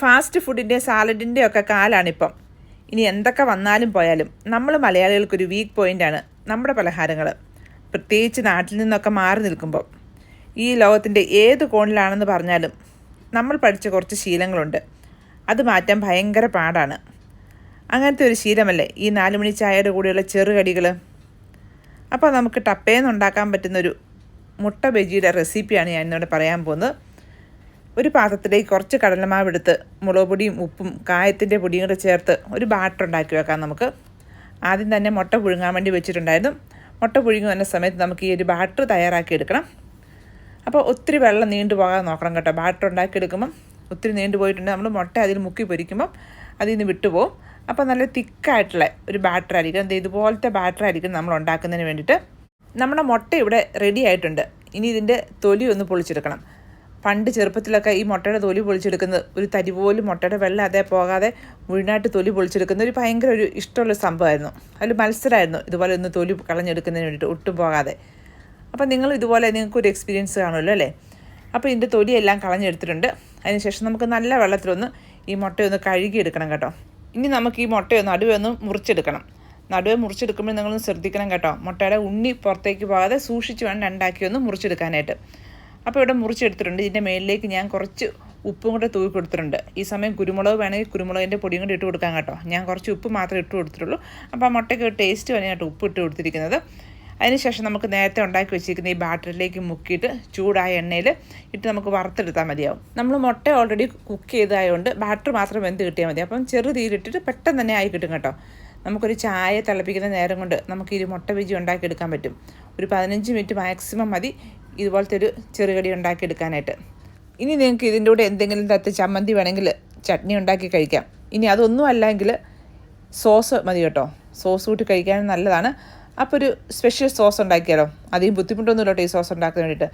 Fast ഫുഡിന്റെ സാലഡിന്റെ ഒക്കെ കാലാണിപ്പം. ഇനി എന്തൊക്കെ വന്നാലും പോയാലും നമ്മൾ മലയാളികൾക്കൊരു വീക്ക് പോയിന്റാണ് നമ്മുടെ പലഹാരങ്ങൾ പ്രത്യേകിച്ച് നാട്ടിൽ നിന്നൊക്കെ മാറി നിൽക്കുമ്പോൾ ഈ ലോകത്തിന്റെ ഏത് കോണിലാണെന്ന് പറഞ്ഞാലും നമ്മൾ പഠിച്ച കുറച്ച് ശീലങ്ങളുണ്ട്. അത് മാറ്റാൻ ഭയങ്കര പാടാണ്. അങ്ങനത്തെ ഒരു ശീലമല്ലേ ഈ നാലുമണി ചായയുടെ കൂടെയുള്ള ചെറുകടികൾ അപ്പോൾ നമുക്ക് ടപ്പേന്ന് ഉണ്ടാക്കാൻ പറ്റുന്നൊരു മുട്ട ബജിയുടെ റെസിപ്പിയാണ് ഞാൻ ഇന്നിവിടെ പറയാൻ പോകുന്നത്. ഒരു പാത്രത്തിലേക്ക് കുറച്ച് കടലമാവ് എടുത്ത് മുളക് പൊടിയും ഉപ്പും കായത്തിന്റെ പൊടിയും കൂടെ ചേർത്ത് ഒരു ബാറ്റർ ഉണ്ടാക്കി വെക്കാം നമുക്ക്. ആദ്യം തന്നെ മുട്ട പുഴുങ്ങാൻ വേണ്ടി വെച്ചിട്ടുണ്ടായിരുന്നു. മുട്ട പുഴുങ്ങി വന്ന സമയത്ത് നമുക്ക് ഈ ഒരു ബാറ്റർ തയ്യാറാക്കി എടുക്കണം. അപ്പോൾ ഒത്തിരി വെള്ളം നീണ്ടു പോകാതെ നോക്കണം കേട്ടോ. ബാറ്റർ ഉണ്ടാക്കിയെടുക്കുമ്പം ഒത്തിരി നീണ്ടു പോയിട്ടുണ്ട്. നമ്മൾ മുട്ട അതിൽ മുക്കി പൊരിക്കുമ്പം അതിൽ നിന്ന് വിട്ടുപോകും അപ്പോൾ നല്ല തിക്കായിട്ടുള്ള ഒരു ബാറ്റർ ആയിരിക്കും ഇത് ഇതുപോലത്തെ ബാറ്റർ ആയിരിക്കും നമ്മൾ ഉണ്ടാക്കുന്നതിന് വേണ്ടിയിട്ട്. നമ്മുടെ മുട്ട ഇവിടെ റെഡി ആയിട്ടുണ്ട്. ഇനി ഇതിന്റെ തൊലി ഒന്ന് പൊളിച്ചെടുക്കണം. പണ്ട് ചെറുപ്പത്തിലൊക്കെ ഈ മുട്ടയുടെ തൊലി പൊളിച്ചെടുക്കുന്നത് ഒരു തരി പോലും മുട്ടയുടെ വെള്ളം അതേ പോകാതെ മുഴുവനായിട്ട് തൊലി പൊളിച്ചെടുക്കുന്ന ഒരു ഭയങ്കര ഒരു ഇഷ്ടമുള്ള സംഭവമായിരുന്നു. അതിൽ മത്സരമായിരുന്നു. ഇതുപോലെ ഒന്ന് തൊലി കളഞ്ഞെടുക്കുന്നതിന് വേണ്ടിയിട്ട് ഒട്ടും പോകാതെ. അപ്പം നിങ്ങൾ ഇതുപോലെ നിങ്ങൾക്കൊരു എക്സ്പീരിയൻസ് കാണുമല്ലോ അല്ലേ? അപ്പോൾ ഇതിന്റെ തൊലിയെല്ലാം കളഞ്ഞെടുത്തിട്ടുണ്ട്. അതിനുശേഷം നമുക്ക് നല്ല വെള്ളത്തിലൊന്ന് ഈ മുട്ടയൊന്ന് കഴുകിയെടുക്കണം കേട്ടോ. ഇനി നമുക്ക് ഈ മുട്ടയൊന്ന് നടുവേ ഒന്ന് മുറിച്ചെടുക്കണം. നടുവെ മുറിച്ചെടുക്കുമ്പോൾ നിങ്ങളൊന്ന് ശ്രദ്ധിക്കണം കേട്ടോ. മുട്ടയുടെ ഉണ്ണി പുറത്തേക്ക് പോകാതെ സൂക്ഷിച്ച് വേണം രണ്ടാക്കി ഒന്ന് മുറിച്ചെടുക്കാനായിട്ട്. അപ്പോൾ ഇവിടെ മുറിച്ചെടുത്തിട്ടുണ്ട് ഇതിന്റെ മേലിലേക്ക് ഞാൻ കുറച്ച് ഉപ്പും കൂടെ തൂക്കി കൊടുത്തിട്ടുണ്ട്. ഈ സമയം കുരുമുളക് വേണമെങ്കിൽ കുരുമുളകിന്റെ പൊടിയും കൂടി ഇട്ട് കൊടുക്കാം കേട്ടോ. ഞാൻ കുറച്ച് ഉപ്പ് മാത്രമേ ഇട്ട് കൊടുത്തിട്ടുള്ളൂ. അപ്പോൾ ആ മുട്ടയ്ക്ക് ടേസ്റ്റ് വേണം ഉപ്പ് ഇട്ട് കൊടുത്തിരിക്കുന്നത്. അതിനുശേഷം നമുക്ക് നേരത്തെ ഉണ്ടാക്കി വെച്ചിരിക്കുന്ന ഈ ബാറ്ററിലേക്ക് മുക്കിയിട്ട് ചൂടായ എണ്ണയിൽ ഇട്ട് നമുക്ക് വറുത്തെടുത്താൽ മതിയാവും. നമ്മൾ മുട്ട ഓൾറെഡി കുക്ക് ചെയ്തതായതുകൊണ്ട് ബാറ്റർ മാത്രം വെന്ത് കിട്ടിയാൽ മതി. അപ്പം ചെറു തീരിട്ടിട്ട് പെട്ടെന്ന് തന്നെ ആയി കിട്ടും കേട്ടോ. നമുക്കൊരു ചായ തിളപ്പിക്കുന്ന നേരം കൊണ്ട് നമുക്ക് ഈ മുട്ട ബജി ഉണ്ടാക്കിയെടുക്കാൻ പറ്റും. ഒരു പതിനഞ്ച് മിനിറ്റ് മാക്സിമം മതി. ഇതുപോലത്തെ ഒരു ചെറുകടി ഉണ്ടാക്കിയെടുക്കാനായിട്ട്. ഇനി നിങ്ങൾക്ക് ഇതിന്റെ കൂടെ എന്തെങ്കിലും തരത്തിൽ ചമ്മന്തി വേണമെങ്കിൽ ചട്നി ഉണ്ടാക്കി കഴിക്കാം. ഇനി അതൊന്നും അല്ലെങ്കിൽ സോസ് മതി കേട്ടോ. സോസ് കൂട്ടി കഴിക്കാൻ നല്ലതാണ്. അപ്പോൾ ഒരു സ്പെഷ്യൽ സോസ് ഉണ്ടാക്കിയാലോ? അധികം ബുദ്ധിമുട്ടൊന്നുമില്ല കേട്ടോ ഈ സോസ് ഉണ്ടാക്കാൻ വേണ്ടിയിട്ട്.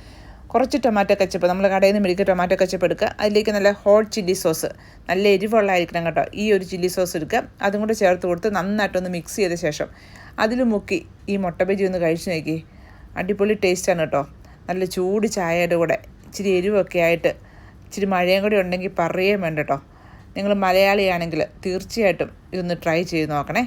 കുറച്ച് ടൊമാറ്റോ കച്ചപ്പ് നമ്മൾ കടയിൽ നിന്ന് മേടിക്കുക ടൊമാറ്റോ കച്ചപ്പ് എടുക്കുക. അതിലേക്ക് നല്ല ഹോട്ട് ചില്ലി സോസ് നല്ല എരിവുള്ളതായിരിക്കണം കേട്ടോ. ഈ ഒരു ചില്ലി സോസ് എടുക്കുക. അതും കൂടെ ചേർത്ത് കൊടുത്ത് നന്നായിട്ടൊന്ന് മിക്സ് ചെയ്ത ശേഷം അതിൽ മുക്കി ഈ മുട്ട ബജി ഒന്ന് കഴിച്ചു നോക്കി. അടിപൊളി ടേസ്റ്റാണ് കേട്ടോ. നല്ല ചൂട് ചായയുടെ കൂടെ ഇച്ചിരി എരിവൊക്കെ ആയിട്ട് ഇച്ചിരി മഴയും കൂടി ഉണ്ടെങ്കിൽ പറയുകയും വേണ്ട കേട്ടോ. നിങ്ങൾ മലയാളിയാണെങ്കിൽ തീർച്ചയായിട്ടും ഇതൊന്ന് ട്രൈ ചെയ്ത് നോക്കണേ.